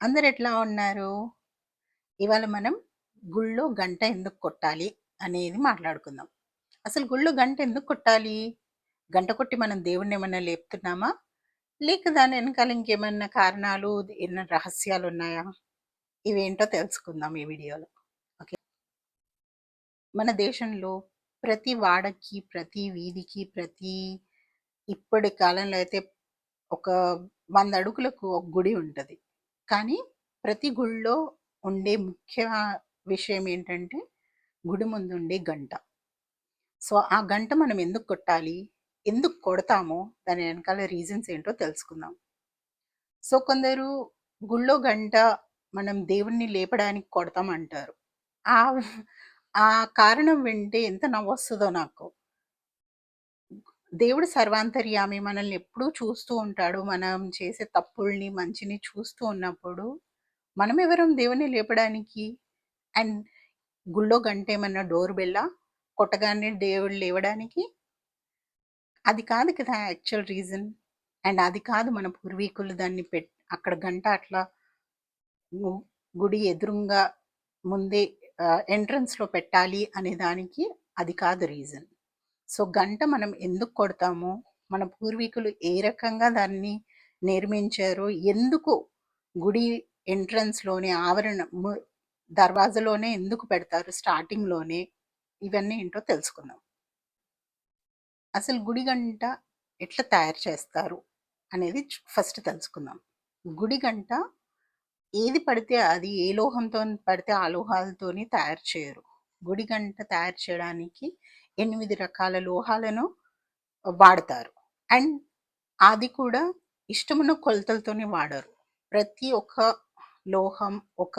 అందరు ఎట్లా ఉన్నారు? ఇవాళ మనం గుళ్ళో గంట ఎందుకు కొట్టాలి అనేది మాట్లాడుకుందాం. అసలు గుళ్ళో గంట ఎందుకు కొట్టాలి? గంట కొట్టి మనం దేవుడినేమన్నా లేపుతున్నామా? లేక దాని వెనకాల ఇంకేమన్నా కారణాలు, ఏమైనా రహస్యాలు ఉన్నాయా ఇవేంటో తెలుసుకుందాం ఈ వీడియోలో. ఓకే. మన దేశంలో ప్రతి వాడకి, ప్రతి వీధికి, ప్రతి ఇప్పటి కాలంలో అయితే ఒక వంద అడుగులకు ఒక గుడి ఉంటుంది కానీ ప్రతి గుడిలో ఉండే ముఖ్య విషయం ఏంటంటే గుడి ముందు ఉండే గంట. సో, ఆ గంట మనం ఎందుకు కొట్టాలి? ఎందుకు కొడతామో దాని వెనకాల రీజన్స్ ఏంటో తెలుసుకుందాం. సో, కొందరు గుళ్ళో గంట మనం దేవుణ్ణి లేపడానికి కొడతామంటారు. ఆ ఆ కారణం వింటే ఎంత నవ్వొస్తుందో నాకు. దేవుడు సర్వాంతర్యామి మనల్ని ఎప్పుడూ చూస్తూ ఉంటాడు. మనం చేసే తప్పుల్ని, మంచిని చూస్తూ ఉన్నప్పుడు మనం ఎవరం దేవుని లేపడానికి? అండ్ గుళ్ళో గంటేమన్నా డోర్ బెల్లా? కొట్టగానే దేవుడు లేవడానికి? అది కాదు కదా యాక్చువల్ రీజన్. అండ్ అది కాదు మన పూర్వీకులు దాన్ని పెట్ అక్కడ గంట అట్లా గుడి ఎదురుంగా ముందే ఎంట్రన్స్‌లో పెట్టాలి అనే దానికి అది కాదు రీజన్. సో, గంట మనం ఎందుకు కొడతామో, మన పూర్వీకులు ఏ రకంగా దాన్ని నిర్మించారు ఎందుకు గుడి ఎంట్రన్స్‌లోనే ఆవరణ దర్వాజలోనే ఎందుకు పెడతారు స్టార్టింగ్‌లోనే, ఇవన్నీ ఏంటో తెలుసుకుందాం. అసలు గుడి గంట ఎట్లా తయారు చేస్తారు అనేది ఫస్ట్ తెలుసుకుందాం. గుడి గంట ఏది పడితే అది ఏ లోహంతో పడితే ఆ లోహాలతోని తయారు చేయరు. గుడి గంట తయారు చేయడానికి ఎనిమిది రకాల లోహాలను వాడతారు. అండ్ అది కూడా ఇష్టమున్న కొలతలతోనే వాడరు. ప్రతి ఒక్క లోహం ఒక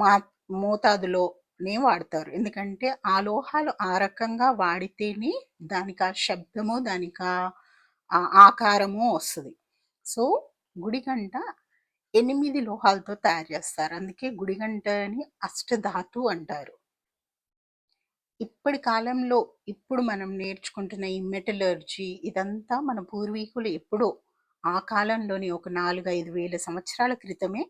మా మోతాదులోనే వాడతారు. ఎందుకంటే ఆ లోహాలు ఆ రకంగా వాడితేనే దానికి ఆ శబ్దము, దానికి ఆ ఆకారము వస్తుంది సో, గుడి గంట 8 లోహాలతో తయారు చేస్తారు. అందుకే గుడి గంటని అష్టధాతు అంటారు. ఇప్పటి కాలంలో ఇప్పుడు మనం నేర్చుకుంటున్న ఈ మెటలర్జీ ఇదంతా మన పూర్వీకులు ఎప్పుడో ఆ కాలంలోని ఒక 4, 5 వేల సంవత్సరాల క్రితమే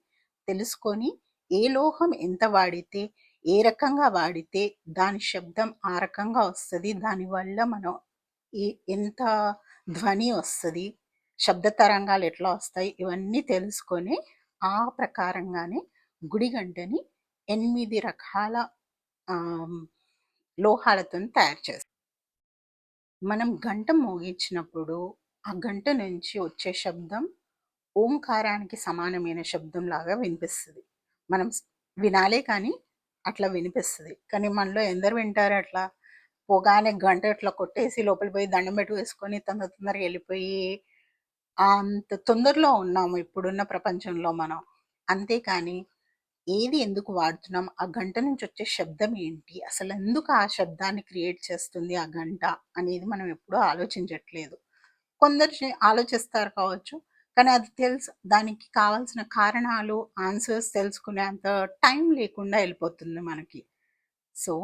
తెలుసుకొని, ఏ లోహం ఎంత వాడితే, ఏ రకంగా వాడితే దాని శబ్దం ఆ రకంగా వస్తుంది దానివల్ల మనం ఏ ఎంత ధ్వని వస్తుంది శబ్ద తరంగాలు ఎట్లా వస్తాయి, ఇవన్నీ తెలుసుకొని ఆ ప్రకారంగానే గుడి గంటని ఎనిమిది రకాల లోహాలతో లోహాలతోని తయారు చేస్తారు. మనం గంట మోగించినప్పుడు ఆ గంట నుంచి వచ్చే శబ్దం ఓంకారానికి సమానమైన శబ్దం లాగా వినిపిస్తుంది మనం వినాలే కానీ అట్లా వినిపిస్తుంది కానీ మనలో ఎందరు వింటారు అట్లా? పోగానే గంట ఇట్లా కొట్టేసి లోపలికి పోయి దండం పెట్టు వేసుకొని తొందర తొందరగా వెళ్ళిపోయి అంత తొందరలో ఉన్నాము ఇప్పుడున్న ప్రపంచంలో మనం. అంతేకానీ ఏది ఎందుకు వాడుతున్నాం? ఆ గంట నుంచి వచ్చే శబ్దం ఏంటి? అసలు ఎందుకు ఆ శబ్దాన్ని క్రియేట్ చేస్తుంది ఆ గంట అనేది మనం ఎప్పుడూ ఆలోచించట్లేదు. కొందరు చే ఆలోచిస్తారు కావచ్చు. కానీ అది తెలుసు దానికి కావాల్సిన కారణాలు, ఆన్సర్స్ తెలుసుకునేంత టైం లేకుండా వెళ్ళిపోతుంది మనకి. సో,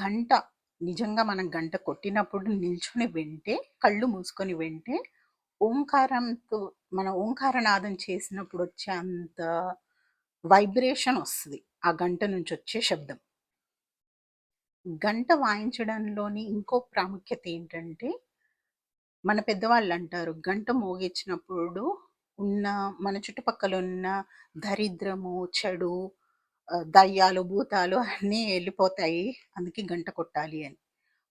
గంట నిజంగా మనం గంట కొట్టినప్పుడు నిల్చొని వింటే, కళ్ళు మూసుకొని వింటే ఓంకారంతో మన ఓంకారనాదం చేసినప్పుడు వచ్చే అంత వైబ్రేషన్ వస్తుంది ఆ గంట నుంచి వచ్చే శబ్దం. గంట వాయించడంలోని ఇంకో ప్రాముఖ్యత ఏంటంటే మన పెద్దవాళ్ళు అంటారు గంట మోగించినప్పుడు ఉన్న మన చుట్టుపక్కల ఉన్న దరిద్రము, చెడు, దయ్యాలు, భూతాలు అన్నీ వెళ్ళిపోతాయి అందుకే గంట కొట్టాలి అని.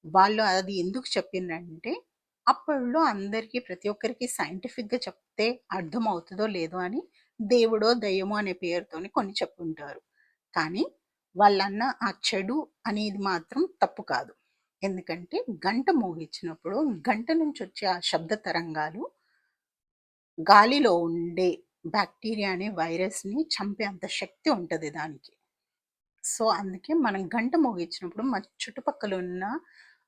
వాళ్ళు అది ఎందుకు చెప్పిందంటే అప్పట్లో అందరికీ ప్రతి ఒక్కరికి సైంటిఫిక్‌గా చెప్తే అర్థం అవుతుందో లేదో అని దేవుడో, దయ్యమో అనే పేరుతోని కొన్ని చెప్పుంటారు. కానీ వాళ్ళన్న ఆ చెడు అనేది మాత్రం తప్పు కాదు. ఎందుకంటే గంట మోగించినప్పుడు గంట నుంచి వచ్చే ఆ శబ్ద తరంగాలు గాలిలో ఉండే బ్యాక్టీరియా అనే వైరస్‌ని చంపే అంత శక్తి ఉంటుంది దానికి. సో, అందుకే మనం గంట మోగించినప్పుడు మన చుట్టుపక్కల ఉన్న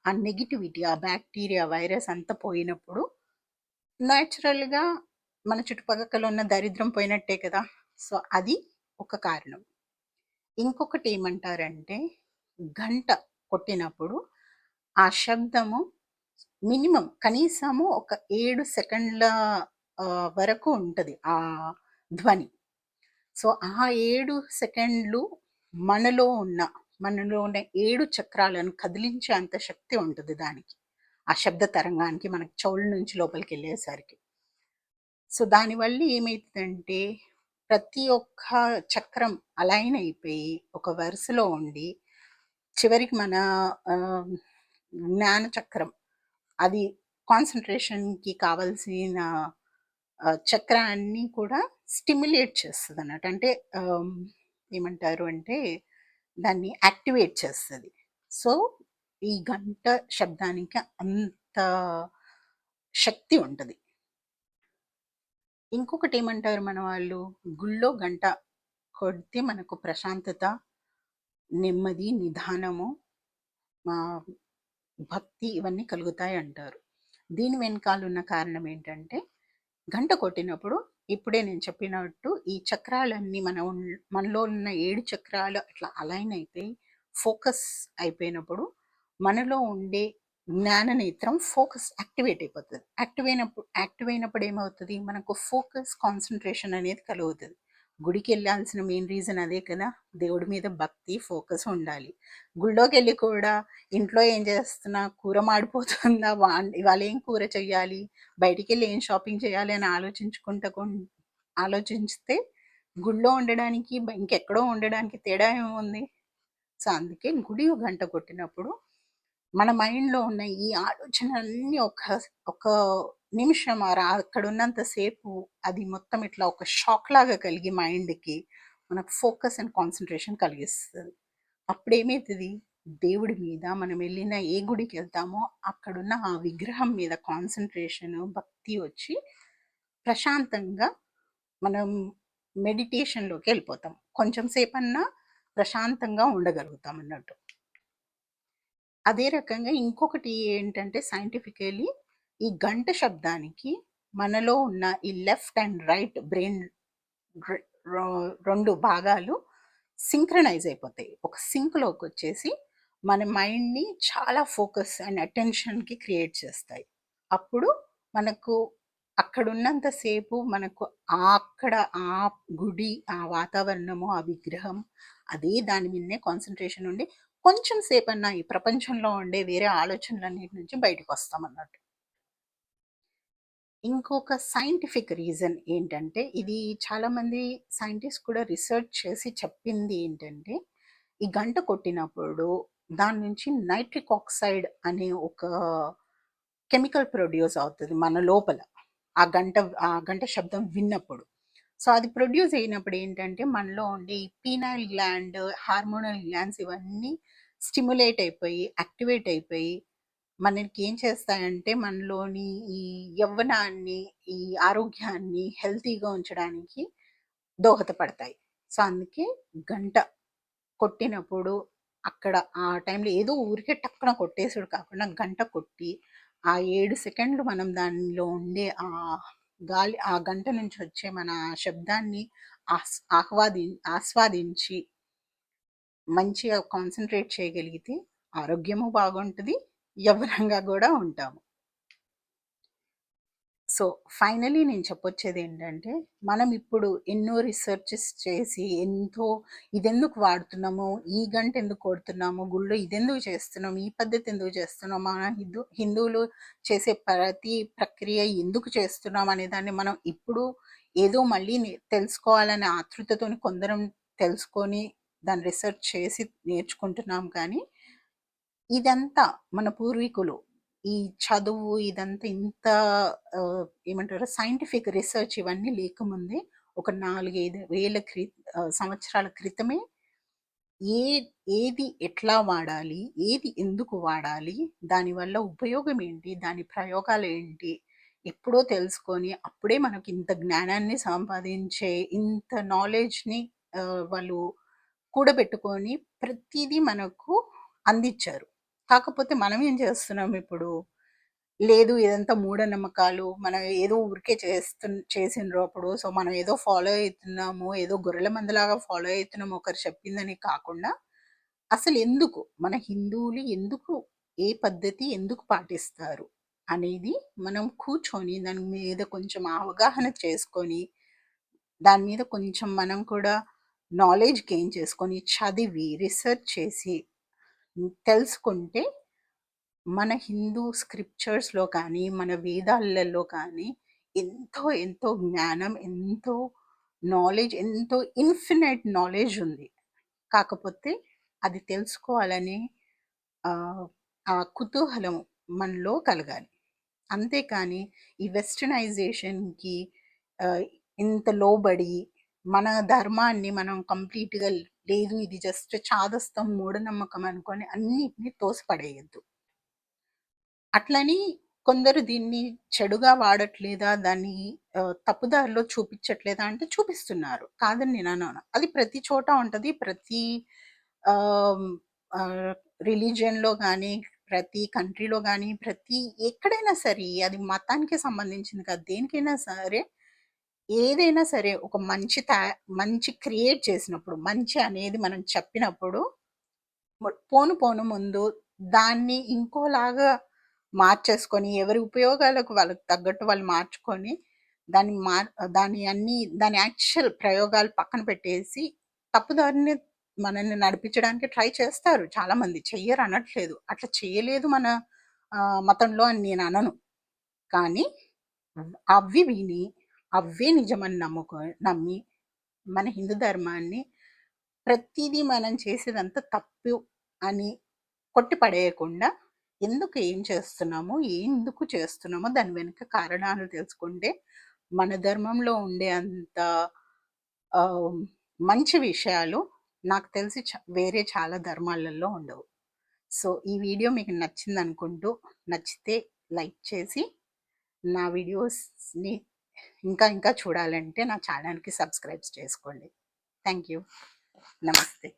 ఆ నెగిటివిటీ ఆ బ్యాక్టీరియా వైరస్ అంతా పోయినప్పుడు నేచురల్‌గా మన చుట్టుపక్కల ఉన్న దరిద్రం పోయినట్టే కదా! సో, అది ఒక కారణం. ఇంకొకటి ఏమంటారంటే గంట కొట్టినప్పుడు ఆ శబ్దము మినిమం కనీసము ఒక ఏడు సెకండ్ల వరకు ఉంటుంది ఆ ధ్వని. సో, ఆ ఏడు సెకండ్లు మనలో ఉన్న మనలో ఉన్న ఏడు చక్రాలను కదిలించే అంత శక్తి ఉంటుంది దానికి. ఆ శబ్ద తరంగానికి మనకి చెవుల నుంచి లోపలికి వెళ్ళేసరికి సో, దానివల్ల ఏమైందంటే ప్రతి ఒక్క చక్రం అలైన్ అయిపోయి, ఒక వరుసలో ఉండి, చివరికి మన జ్ఞాన చక్రం అది కాన్సన్ట్రేషన్కి కావాల్సిన చక్రాన్ని కూడా స్టిమ్యులేట్ అన్నట్టు అంటే ఏమంటారు అంటే దాన్ని యాక్టివేట్ చేస్తుంది. సో, ఈ గంట శబ్దానికి అంత శక్తి ఉంటుంది. ఇంకొకటి ఏమంటారు మన వాళ్ళు, గుళ్ళో గంట కొడితే మనకు ప్రశాంతత, నెమ్మది, నిదానము భక్తి ఇవన్నీ కలుగుతాయి అంటారు దీని వెనకాలున్న కారణం ఏంటంటే, గంట కొట్టినప్పుడు ఇప్పుడే నేను చెప్పినట్టు ఈ చక్రాలన్నీ మన మనలో ఉన్న ఏడు చక్రాలు అట్లా అలైన్ అయిపోయి, ఫోకస్ అయిపోయినప్పుడు, మనలో ఉండే జ్ఞాన నేత్రం ఫోకస్ యాక్టివేట్ అయిపోతుంది యాక్టివ్ అయినప్పుడు యాక్టివ్ అయినప్పుడు ఏమవుతుంది మనకు ఫోకస్, కాన్సన్ట్రేషన్ అనేది కలుగుతుంది గుడికి వెళ్ళాల్సిన మెయిన్ రీజన్ అదే కదా! దేవుడి మీద భక్తి, ఫోకస్ ఉండాలి. గుళ్ళోకెళ్ళి కూడా ఇంట్లో ఏం చేస్తున్నా, కూర మాడిపోతుందా, వా ఇవాళ ఏం కూర చేయాలి బయటికి వెళ్ళి ఏం షాపింగ్ చేయాలి అని ఆలోచించుకుంటా ఆలోచిస్తే గుళ్ళో గుడిలో ఉండడానికి, ఇంకెక్కడో ఉండడానికి తేడా ఏముంది? సో, అందుకే గుడి గంట కొట్టినప్పుడు మన మైండ్‌లో ఉన్న ఈ ఆలోచనలన్నీ ఒక ఒక నిమిషం అక్కడ ఉన్నంతసేపు అది మొత్తం ఇట్లా ఒక షాక్ లాగా కలిగి మైండ్‌కి మనకు ఫోకస్ అండ్ కాన్సంట్రేషన్ కలిగిస్తుంది. అప్పుడేమైతది, దేవుడి మీద మనం వెళ్ళిన ఏ గుడికి వెళ్తామో అక్కడున్న ఆ విగ్రహం మీద కాన్సన్ట్రేషన్ భక్తి వచ్చి ప్రశాంతంగా మనం మెడిటేషన్లోకి వెళ్ళిపోతాం. కొంచెం సేపన్నా ప్రశాంతంగా ఉండగలుగుతాం అన్నట్టు. అదే రకంగా ఇంకొకటి ఏంటంటే సైంటిఫికలీ ఈ గంట శబ్దానికి మనలో ఉన్న ఈ లెఫ్ట్ అండ్ రైట్ బ్రెయిన్ రెండు భాగాలు సింక్రనైజ్ అయిపోతాయి. ఒక సింక్లోకి వచ్చేసి మన మైండ్‌ని చాలా ఫోకస్ అండ్ అటెన్షన్‌కి క్రియేట్ చేస్తాయి. అప్పుడు మనకు అక్కడున్నంతసేపు మనకు అక్కడ ఆ గుడి, ఆ వాతావరణము, ఆ విగ్రహం అదే దాని మీదనే కాన్సంట్రేషన్ ఉండి, కొంచెం సేపన్నా ఈ ప్రపంచంలో ఉండే వేరే ఆలోచనలన్నిటి నుంచి బయటకు వస్తామన్నట్టు ఇంకొక సైంటిఫిక్ రీజన్ ఏంటంటే, ఇది చాలామంది సైంటిస్ట్ కూడా రీసెర్చ్ చేసి చెప్పింది ఏంటంటే, ఈ గంట కొట్టినప్పుడు దాని నుంచి నైట్రిక్ ఆక్సైడ్ అనే ఒక కెమికల్ ప్రొడ్యూస్ అవుతుంది మన లోపల. ఆ గంట ఆ గంట శబ్దం విన్నప్పుడు. సో, అది ప్రొడ్యూస్ అయినప్పుడు ఏంటంటే, మనలో ఉండే pineal pineal gland, hormonal glands ఇవన్నీ స్టిమ్యులేట్ అయిపోయి, యాక్టివేట్ అయిపోయి, మనకి ఏం చేస్తాయంటే, మనలోని ఈ యవ్వనాన్ని, ఈ ఆరోగ్యాన్ని హెల్తీగా ఉంచడానికి దోహదపడతాయి. సో, అందుకే గంట కొట్టినప్పుడు అక్కడ ఆ టైంలో ఏదో ఊరికే టక్కున కొట్టేసుడు కాకుండా గంట కొట్టి, ఆ ఏడు సెకండ్లు మనం దానిలో ఉండే ఆ గాలి ఆ గంట నుంచి వచ్చే మన శబ్దాన్ని ఆస్ ఆహ్వాది ఆస్వాదించి మంచిగా కాన్సన్ట్రేట్ చేయగలిగితే ఆరోగ్యము బాగుంటుంది యవ్వనంగా కూడా ఉంటాము. సో, ఫైనలీ నేను చెప్పొచ్చేది ఏంటంటే మనం ఇప్పుడు ఎన్నో రీసెర్చెస్ చేసి, ఎంతో ఇదెందుకు వాడుతున్నాము, ఈ గంట ఎందుకు కొడుతున్నాము, గుళ్ళో ఇదెందుకు చేస్తున్నాం, ఈ పద్ధతి ఎందుకు చేస్తున్నాం, మన హిందూ హిందువులు చేసే ప్రతి ప్రక్రియ ఎందుకు చేస్తున్నాం అనే దాన్ని మనం ఇప్పుడు ఏదో మళ్ళీ తెలుసుకోవాలనే ఆతృతతోని కొందరం తెలుసుకొని, దాన్ని రీసెర్చ్ చేసి నేర్చుకుంటున్నాం కానీ, ఇదంతా మన పూర్వీకులు ఈ చదువు ఇదంతా ఇంత ఏమంటారు సైంటిఫిక్ రీసెర్చ్ ఇవన్నీ లేకముందే ఒక 4, 5 వేల క్రి సంవత్సరాల క్రితమే ఏ ఏది ఎట్లా వాడాలి? ఏది ఎందుకు వాడాలి? దానివల్ల ఉపయోగం ఏంటి? దాని ప్రయోగాలు ఏంటి ఎప్పుడో తెలుసుకొని, అప్పుడే మనకి ఇంత జ్ఞానాన్ని సంపాదించే, ఇంత నాలెడ్జ్‌ని వాళ్ళు కూడబెట్టుకొని ప్రతిదీ మనకు అందించారు కాకపోతే మనం ఏం చేస్తున్నాం ఇప్పుడు? లేదు ఇదంతా మూఢనమ్మకాలు. మనం ఏదో ఊరికే చేస్తు చేసిండ్రు అప్పుడు. సో, మనం ఏదో ఫాలో అవుతున్నాము ఏదో గొర్రెల మందలాగా ఫాలో అవుతున్నాము ఒకరు చెప్పిందని కాకుండా, అసలు ఎందుకు మన హిందువులు ఎందుకు ఏ పద్ధతి ఎందుకు పాటిస్తారు? అనేది మనం కూర్చొని దాని మీద కొంచెం అవగాహన చేసుకొని దాని మీద కొంచెం మనం కూడా నాలెడ్జ్ గెయిన్ చేసుకొని చదివి రీసెర్చ్ చేసి తెలుసుకుంటే మన హిందూ స్క్రిప్చర్స్‌లో కానీ, మన వేదాలలో కానీ ఎంతో ఎంతో జ్ఞానం, ఎంతో నాలెడ్జ్, ఎంతో ఇన్ఫినైట్ నాలెడ్జ్ ఉంది. కాకపోతే అది తెలుసుకోవాలని ఆ కుతూహలం మనలో కలగాలి. అంతేకాని ఈ వెస్టర్నైజేషన్‌కి ఇంత లోబడి మన ధర్మాన్ని మనం కంప్లీట్‌గా లేదు ఇది జస్ట్ చాదస్తం, మూఢనమ్మకం అనుకొని అన్నిటినీ తోసిపడేయద్దు అట్లని కొందరు దీన్ని చెడుగా వాడట్లేదా? దాన్ని తప్పుదారిలో చూపించట్లేదా అంటే చూపిస్తున్నారు. కాదని నేను అన్నాను అది ప్రతి చోట ఉంటుంది ప్రతి రిలీజియన్లో కానీ ప్రతి కంట్రీలో కానీ ప్రతి ఎక్కడైనా సరే అది మతానికి సంబంధించింది కాదు. దేనికైనా సరే ఏదైనా సరే ఒక మంచి తా మంచి క్రియేట్ చేసినప్పుడు, మంచి అనేది మనం చెప్పినప్పుడు పోను పోను ముందు దాన్ని ఇంకోలాగా మార్చేసుకొని, ఎవరి ఉపయోగాలకు వాళ్ళకి తగ్గట్టు వాళ్ళు మార్చుకొని, దాన్ని మార్ దాన్ని అన్నీ దాని యాక్చువల్ ప్రయోగాలు పక్కన పెట్టేసి, తప్పుదారిని మనల్ని నడిపించడానికి ట్రై చేస్తారు చాలామంది. చెయ్యరనట్లేదు. అట్లా చేయలేదు మన మతంలో అని నేననను. కానీ అవి విని, అవే నిజమని నమ్ముకో నమ్మి, మన హిందూ ధర్మాన్ని ప్రతిదీ మనం చేసేదంతా తప్పు అని కొట్టిపడేయకుండా ఎందుకు ఏం చేస్తున్నామో, ఎందుకు చేస్తున్నామో దాని వెనుక కారణాలు తెలుసుకుంటే, మన ధర్మంలో ఉండే అంత మంచి విషయాలు నాకు తెలిసి చ వేరే చాలా ధర్మాలలో ఉండవు. సో, ఈ వీడియో మీకు నచ్చింది అనుకుంటూ నచ్చితే లైక్ చేసి, నా వీడియోస్‌ని ఇంకా ఇంకా చూడాలంటే నా ఛానల్కి సబ్స్క్రైబ్ చేసుకోండి. Thank you. నమస్తే.